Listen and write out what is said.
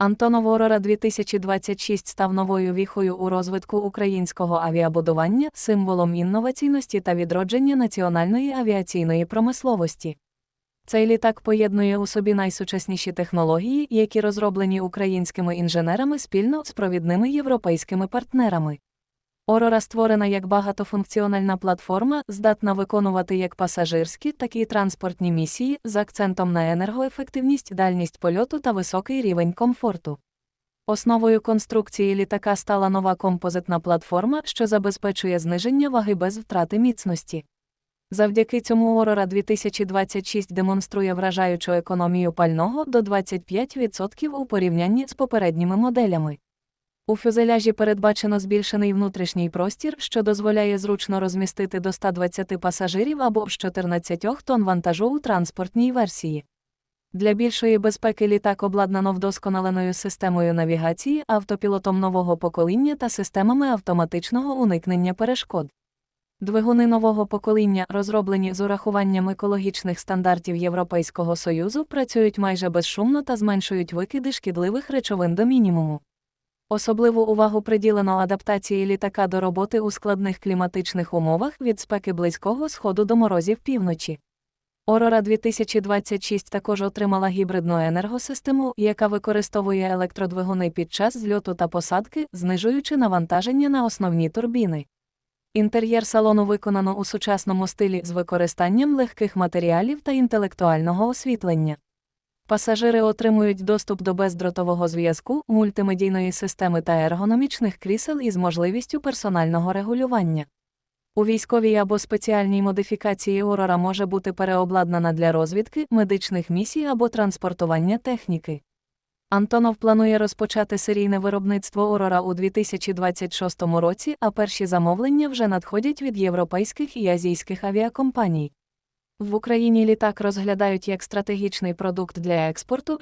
Антонов Орора 2026 став новою віхою у розвитку українського авіабудування, символом інноваційності та відродження національної авіаційної промисловості. Цей літак поєднує у собі найсучасніші технології, які розроблені українськими інженерами спільно з провідними європейськими партнерами. Орора створена як багатофункціональна платформа, здатна виконувати як пасажирські, так і транспортні місії з акцентом на енергоефективність, дальність польоту та високий рівень комфорту. Основою конструкції літака стала нова композитна платформа, що забезпечує зниження ваги без втрати міцності. Завдяки цьому Орора 2026 демонструє вражаючу економію пального до 25% у порівнянні з попередніми моделями. У фюзеляжі передбачено збільшений внутрішній простір, що дозволяє зручно розмістити до 120 пасажирів або з 14 тонн вантажу у транспортній версії. Для більшої безпеки літак обладнано вдосконаленою системою навігації, автопілотом нового покоління та системами автоматичного уникнення перешкод. Двигуни нового покоління, розроблені з урахуванням екологічних стандартів Європейського Союзу, працюють майже безшумно та зменшують викиди шкідливих речовин до мінімуму. Особливу увагу приділено адаптації літака до роботи у складних кліматичних умовах від спеки близького сходу до морозів півночі. Орора 2026 також отримала гібридну енергосистему, яка використовує електродвигуни під час зльоту та посадки, знижуючи навантаження на основні турбіни. Інтер'єр салону виконано у сучасному стилі з використанням легких матеріалів та інтелектуального освітлення. Пасажири отримують доступ до бездротового зв'язку, мультимедійної системи та ергономічних крісел із можливістю персонального регулювання. У військовій або спеціальній модифікації Aurora може бути переобладнана для розвідки, медичних місій або транспортування техніки. Антонов планує розпочати серійне виробництво Aurora у 2026 році, а перші замовлення вже надходять від європейських і азійських авіакомпаній. В Україні літак розглядають як стратегічний продукт для експорту,